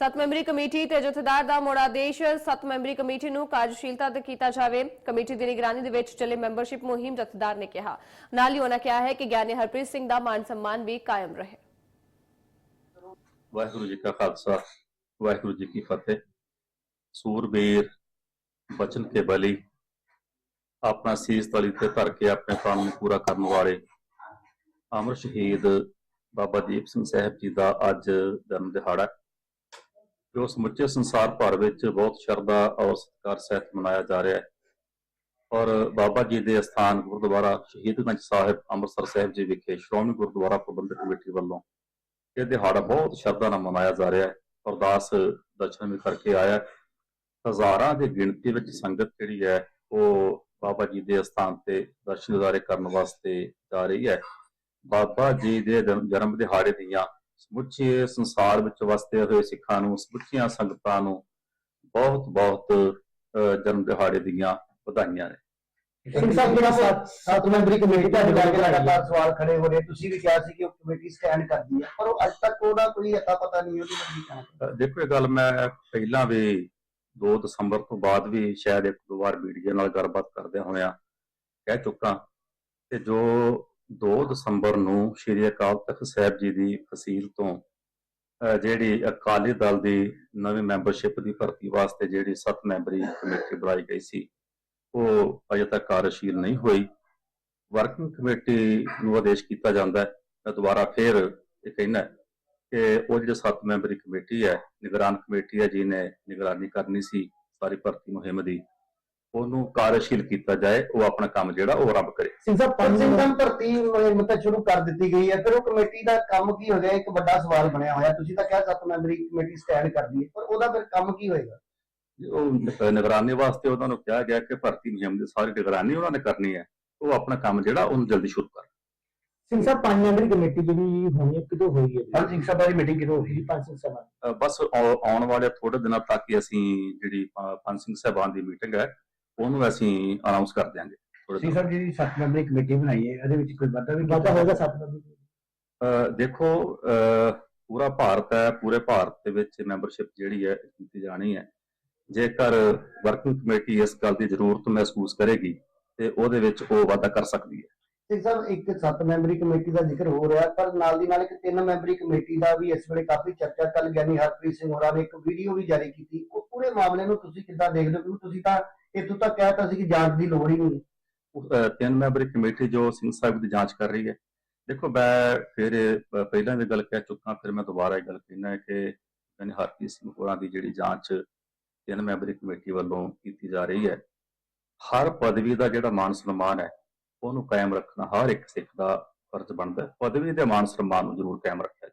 ਸੱਤ memory committee ਤੇ ਜਥੇਦਾਰ ਦਾ ਮੋੜ ਆਦੇਸ਼ ਸੱਤ ਮੈਂਬਰੀ ਕਮੇਟੀ ਨੂੰ ਕਾਰਜਸ਼ੀਲਤਾ ਤੇ ਕੀਤਾ ਜਾਵੇ। ਕਮੇਟੀ ਦੀ ਨਿਗਰਾਨੀ ਦੇ ਵਿੱਚ ਚੱਲੇ ਮੈਂਬਰਸ਼ਿਪ ਮੁਹਿੰਮ ਜਥੇਦਾਰ ਨੇ ਕਿਹਾ। ਨਾਲ ਹੀ ਉਹਨਾਂ ਕਿਹਾ ਹੈ ਕਿ ਗਿਆਨੀ ਹਰਪ੍ਰੀਤ ਸਿੰਘ ਦਾ ਮਾਨ ਸਨਮਾਨ ਵੀ ਕਾਇਮ ਰਹੇ। ਵਾਹਿਗੁਰੂ ਜੀ ਕਾ ਖਾਲਸਾ, ਵਾਹਿਗੁਰੂ ਜੀ ਕੀ ਫਤਿਹ। ਸੂਰਬੀਰ ਬਚਨ ਕੇ ਬਲੀ, ਆਪਣਾ ਸੀਸ ਤਲੀ ਤੇ ਧਰ ਕੇ ਆਪਣੇ ਕੰਮ ਨੂੰ ਪੂਰਾ ਕਰਨ ਵਾਲੇ ਅਮਰ ਸ਼ਹੀਦ ਬਾਬਾ ਦੀਪ ਸਿੰਘ ਸਾਹਿਬ ਜੀ ਦਾ ਅੱਜ ਜਨਮ ਦਿਹਾੜਾ ਜੋ ਸਮੁੱਚੇ ਸੰਸਾਰ ਭਰ ਵਿੱਚ ਬਹੁਤ ਸ਼ਰਧਾ ਔਰ ਸਤਿਕਾਰ ਸਹਿਤ ਮਨਾਇਆ ਜਾ ਰਿਹਾ ਹੈ। ਔਰ ਬਾਬਾ ਜੀ ਦੇ ਅਸਥਾਨ ਗੁਰਦੁਆਰਾ ਸ਼ਹੀਦਗੰਜ ਸਾਹਿਬ ਅੰਮ੍ਰਿਤਸਰ ਸਾਹਿਬ ਜੀ ਵਿਖੇ ਸ਼੍ਰੋਮਣੀ ਗੁਰਦੁਆਰਾ ਪ੍ਰਬੰਧਕ ਕਮੇਟੀ ਵੱਲੋਂ ਇਹ ਦਿਹਾੜਾ ਬਹੁਤ ਸ਼ਰਧਾ ਨਾਲ ਮਨਾਇਆ ਜਾ ਰਿਹਾ ਹੈ। ਅਰਦਾਸ ਦਰਸ਼ਨ ਵੀ ਕਰਕੇ ਆਇਆ ਹਜ਼ਾਰਾਂ ਦੀ ਗਿਣਤੀ ਵਿੱਚ ਸੰਗਤ ਜਿਹੜੀ ਹੈ, ਉਹ ਬਾਬਾ ਜੀ ਦੇ ਅਸਥਾਨ ਤੇ ਦਰਸ਼ਨ ਦਿਦਾਰੇ ਕਰਨ ਵਾਸਤੇ ਜਾ ਰਹੀ ਹੈ। ਬਾਬਾ ਜੀ ਦੇ ਜਨਮ ਜਨਮ ਦਿਹਾੜੇ ਦੀਆਂ ਸਮੁੱਚੇ ਸੰਸਾਰ ਵਿੱਚ ਵਸਦੇ ਹੋਏ ਸਿੱਖਾਂ ਨੂੰ ਸਮੁੱਚੀਆਂ ਸੰਗਤਾਂ ਨੂੰ ਬਹੁਤ ਬਹੁਤ ਜਨਮ ਦਿਹਾੜੇ ਦੀਆਂ ਵਧਾਈਆਂ ਨੇ। ਸਿੰਘ ਸਾਹਿਬ ਜਿਹੜਾ ਸੱਤ ਮੈਂਬਰੀ ਕਮੇਟੀ ਤੁਹਾਡੇ ਕਰਕੇ ਲਗਾਤਾਰ ਸਵਾਲ ਖੜੇ ਹੋ ਰਹੇ। ਤੁਸੀਂ ਵੀ ਕਿਹਾ ਸੀ ਕਿ ਉਹ ਕਮੇਟੀ ਸਟੈਂਡ ਕਰਦੀ ਹੈ ਪਰ ਉਹ ਅੱਜ ਤੱਕ ਉਹਦਾ ਕੋਈ ਅਤਾ ਪਤਾ ਨਹੀਂ ਉਹਦੀ ਕੀ ਕਹਿਣਾ। ਅਹ ਦੇਖੋ ਇਹ ਗੱਲ ਮੈਂ ਪਹਿਲਾਂ ਵੀ 2 ਦਸੰਬਰ ਤੋਂ ਬਾਅਦ ਵੀ ਸ਼ਾਇਦ ਇੱਕ ਦੋ ਵਾਰ ਮੀਡੀਆ ਨਾਲ ਗੱਲਬਾਤ ਕਰਦੇ ਹੋਇਆ ਕਹਿ ਚੁੱਕਾ। ਕਿ ਜੋ 2 ਦਸੰਬਰ ਨੂੰ ਸ਼੍ਰੀ ਅਕਾਲ ਤਖਤ ਸਾਹਿਬ ਜੀ ਦੀ ਫਸੀਲ ਤੋਂ ਜਿਹੜੀ ਅਕਾਲੀ ਦਲ ਦੀ ਨਵੀਂ ਮੈਂਬਰਸ਼ਿਪ ਦੀ ਭਰਤੀ ਵਾਸਤੇ ਜਿਹੜੀ 7 ਮੈਂਬਰੀ ਕਮੇਟੀ ਬਣਾਈ ਗਈ ਸੀ, ਉਹ ਅਜੇ ਤੱਕ ਕਾਰਜਸ਼ੀਲ ਨਹੀਂ ਹੋਈ। ਵਰਕਿੰਗ ਕਮੇਟੀ ਨੂੰ ਆਦੇਸ਼ ਕੀਤਾ ਜਾਂਦਾ ਹੈ। ਮੈਂ ਦੁਬਾਰਾ ਫੇਰ ਇਹ ਕਹਿਣਾ ਕਿ ਉਹ ਜਿਹੜੀ ਸੱਤ ਮੈਂਬਰੀ ਕਮੇਟੀ ਹੈ, ਨਿਗਰਾਨ ਕਮੇਟੀ ਹੈ, ਜਿਹਨੇ ਨਿਗਰਾਨੀ ਕਰਨੀ ਸੀ ਸਾਰੀ ਭਰਤੀ ਮੁਹਿੰਮ ਦੀ ਉਹਨੂੰ ਕਾਰਜਸ਼ੀਲ ਕੀਤਾ ਜਾਏ ਉਹ ਆਪਣਾ ਕੰਮ ਜਿਹੜਾ ਉਹ ਆਰੰਭ ਕਰੇ। ਸਿੰਘ ਸਾਹਿਬ ਪੰਜ ਸਿੰਘ ਸਾਹਿਬ ਭਰਤੀ ਮਤਲਬ ਸ਼ੁਰੂ ਕਰ ਦਿੱਤੀ ਗਈ ਹੈ। ਫਿਰ ਉਹ ਕਮੇਟੀ ਦਾ ਕੰਮ ਕੀ ਹੋ ਗਿਆ ਇੱਕ ਵੱਡਾ ਸਵਾਲ ਬਣਿਆ ਹੋਇਆ। ਤੁਸੀਂ ਤਾਂ ਕਿਹਾ ਸੱਤ ਮੈਂਬਰੀ ਕਮੇਟੀ ਸਟੈਂਡ ਕਰਦੀ ਹੈ। ਪਰ ਉਹਦਾ ਫਿਰ ਕੰਮ ਕੀ ਹੋਏਗਾ? ਉਹ ਨਿਗਰਾਨੀ ਵਾਸਤੇ ਉਹਨਾਂ ਨੂੰ ਕਿਹਾ ਗਿਆ ਕਿ ਭਰਤੀ ਮੁਹਿੰਮ ਦੀ ਸਾਰੀ ਨਿਗਰਾਨੀ ਉਹਨਾਂ ਨੇ ਕਰਨੀ ਹੈ। ਉਹ ਆਪਣਾ ਕੰਮ ਜਿਹੜਾ ਉਹਨੂੰ ਜਲਦੀ ਸ਼ੁਰੂ ਕਰ। ਸਿੰਘ ਸਾਹਿਬ ਪੰਜ ਮੈਂਬਰੀ ਕਮੇਟੀ ਜਿਹੜੀ ਹੋਣੀ ਹੈ ਕਿਦੋਂ ਹੋਈ ਹੈ? ਪੰਜ ਸਿੰਘ ਸਾਹਿਬ ਦੀ ਮੀਟਿੰਗ ਕਿਦੋਂ ਹੋਈ? ਪੰਜ ਸਿੰਘ ਅਹ ਬਸ ਆਉ- ਆਉਣ ਵਾਲੇ ਥੋੜੇ ਦਿਨਾਂ ਤੱਕ ਹੀ ਅਸੀਂ ਜਿਹੜੀ ਪੰਜ ਸਿੰਘ ਸਾਹਿਬਾਨ ਦੀ ਮੀਟਿੰਗ ਹੈ। ਉਹਨੂੰ ਅਸੀਂ ਅਨਾਉਂਸ ਕਰ ਦਿਆਂਗੇ ਥੋੜੇ ਸਿੰਘ ਦਿਨਾਂ ਸਾਹਿਬ ਜਿਹੜੀ ਸੱਤ ਮੈਂਬਰੀ ਕਮੇਟੀ ਬਣਾਈ ਹੈ ਇਹਦੇ ਵਿੱਚ ਕੋਈ ਵਾਧਾ ਵੀ ਵਾਧਾ ਹੋਏਗਾ ਸੱਤ ਮੈਂਬਰੀ ਅਹ ਦੇਖੋ ਅਹ ਪੂਰਾ ਭਾਰਤ ਹੈ ਪੂਰੇ ਭਾਰਤ ਦੇ ਵਿੱਚ ਮੈਂਬਰਸ਼ਿਪ ਜਿਹੜੀ ਹੈ ਕੀਤੀ ਜਾਣੀ ਹੈ। ਜੇਕਰ ਵਰਕਿੰਗ ਕਮੇਟੀ ਇਸ ਗੱਲ ਦੀ ਜ਼ਰੂਰਤ ਮਹਿਸੂਸ ਕਰੇਗੀ ਤੇ ਉਹਦੇ ਵਿੱਚ ਉਹ ਵਾਧਾ ਕਰ ਸਕਦੀ ਹੈ। ਸਿੰਘ ਸਾਹਿਬ ਇੱਕ ਸੱਤ ਮੈਂਬਰੀ ਕਮੇਟੀ ਦਾ ਜ਼ਿਕਰ ਹੋ ਰਿਹਾ ਪਰ ਨਾਲ ਦੀ ਨਾਲ ਇੱਕ ਤਿੰਨ ਮੈਂਬਰੀ ਕਮੇਟੀ ਦਾ ਵੀ ਇਸ ਵੇਲੇ ਕਾਫੀ ਚਰਚਾ ਕੱਲ ਗਿਆਨੀ ਹਰਪ੍ਰੀਤ ਸਿੰਘ ਹੋਰਾਂ ਨੇ ਇੱਕ ਵੀਡੀਓ ਵੀ ਜਾਰੀ ਕੀਤੀ। ਉਹ ਪੂਰੇ ਮਾਮਲੇ ਨੂੰ ਤੁਸੀਂ ਕਿੱਦਾਂ ਦੇਖਦੇ ਹੋ? ਕਿਉਂਕਿ ਤੁਸੀਂ ਤਾਂ ਇੱਥੋਂ ਤੱਕ ਕਹਿਤਾ ਸੀ ਕਿ ਜਾਂਚ ਦੀ ਲੋੜ ਹੀ ਨਹੀਂ। ਤਿੰਨ ਮੈਂਬਰੀ ਕਮੇਟੀ ਜੋ ਸਿੰਘ ਸਾਹਿਬ ਦੀ ਜਾਂਚ ਕਰ ਰਹੀ ਹੈ। ਦੇਖੋ, ਮੈਂ ਫਿਰ ਪਹਿਲਾਂ ਵੀ ਗੱਲ ਕਹਿ ਚੁੱਕਾ, ਫਿਰ ਮੈਂ ਦੁਬਾਰਾ ਇਹ ਗੱਲ ਕਹਿਣਾ ਹੈ ਕਿ ਯਾਨੀ ਹਰਪ੍ਰੀਤ ਸਿੰਘ ਹੋਰਾਂ ਦੀ ਜਿਹੜੀ ਜਾਂਚ ਤਿੰਨ ਮੈਂਬਰੀ ਕਮੇਟੀ ਵੱਲੋਂ ਕੀਤੀ ਜਾ ਰਹੀ ਹੈ। ਹਰ ਪਦਵੀ ਦਾ ਜਿਹੜਾ ਮਾਨ ਸਨਮਾਨ ਹੈ, ਉਹਨੂੰ ਕਾਇਮ ਰੱਖਣਾ ਹਰ ਇੱਕ ਸਿੱਖ ਦਾ ਫਰਜ਼ ਬਣਦਾ ਹੈ। ਪਦਵੀ ਦੇ ਮਾਨ ਸਨਮਾਨ ਨੂੰ ਜ਼ਰੂਰ ਕਾਇਮ ਰੱਖਣਾ